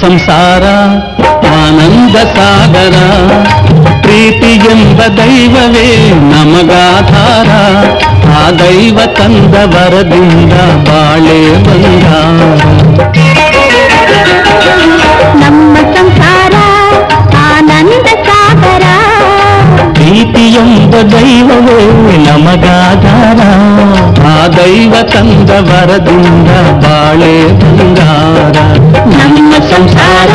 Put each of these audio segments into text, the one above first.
ಸಂಸಾರ ಆನಂದ ಸಾಗರ ಪ್ರೀತಿ ಎಂಬ ದೈವವೇ ನಮಗಾಧಾರ ಆ ದೈವ ತಂದ ವರದಿಂದ ಬಾಳೆ ಬಂಗಾರ ನಮ್ಮ ಸಂಸಾರ ಆನಂದ ಸಾಗರ ಪ್ರೀತಿ ಎಂಬ ದೈವವೇ ನಮಗಾಧಾರ ಆ ದೈವ ತಂದ ವರದಿಂದ ಬಾಳೆ ಬಂಗಾರ ನಮ್ಮ ಸಂಸಾರ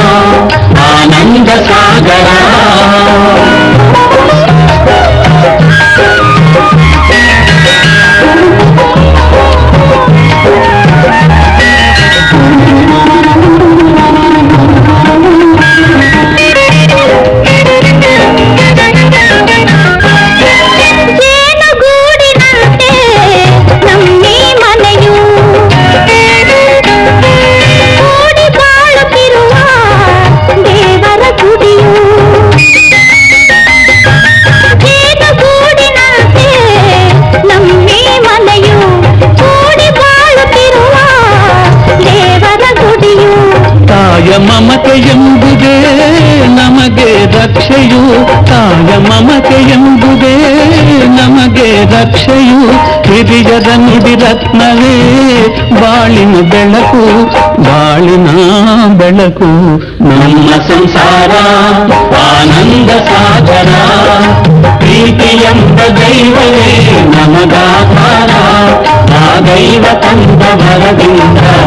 ಮಮತೆ ಎಂಬುದೇ ನಮಗೆ ರಕ್ಷೆಯು. ತಾಯ ಮಮತೆ ಎಂಬುದೇ ನಮಗೆ ರಕ್ಷೆಯು. ಹಿರಿಯದ ನುಡಿ ರತ್ನವೇ, ಬಾಳಿನ ಬೆಳಕು ಬಾಳಿನ ಬೆಳಕು. ನಮ್ಮ ಸಂಸಾರ, ಆನಂದ ಸಾಗರ ಪ್ರೀತಿ ಎಂಬ ದೈವವೇ ನಮಗಾಧಾರ. ಆ ದೈವ ತಂದ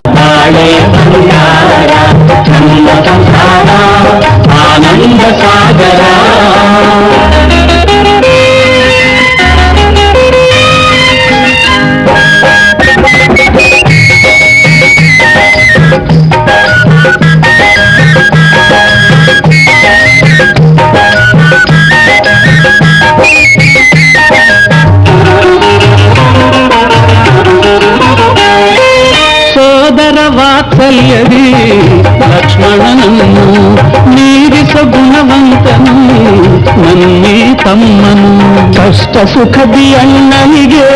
ಬಾಳೆ ವಾತ್ಸಲ್ಯದಿ ಲಕ್ಷ್ಮಣನನ್ನು ಮೀರಿಸ ಗುಣವಂತನು ನನ್ನಿ ತಮ್ಮನು ಕಷ್ಟ ಸುಖದಿ ಅಣ್ಣನಿಗೆ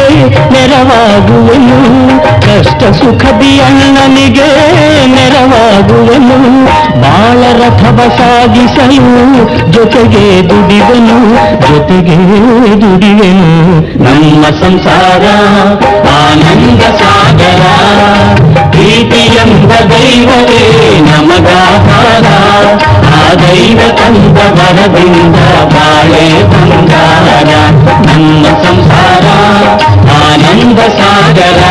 ನೆರವಾಗುವನು ಕಷ್ಟ ಸುಖದಿ ಅಣ್ಣನಿಗೆ ನೆರವಾಗುವನು ಬಾಳ ರಥವ ಸಾಗಿಸಲು ಜೊತೆಗೆ ದುಡಿವನು ಜೊತೆಗೆ ದುಡಿವೆನು ನಮ್ಮ ಸಂಸಾರ ಆನಂದ ಸಾಗರ ಪ್ರೀತಿ ಆ ದೈವ ತಂದ ವರದಿಂದ ಬಾಳೆ ಬಂಗಾರ ನಮ್ಮ ಸಂಸಾರ ಆನಂದ ಸಾಗರ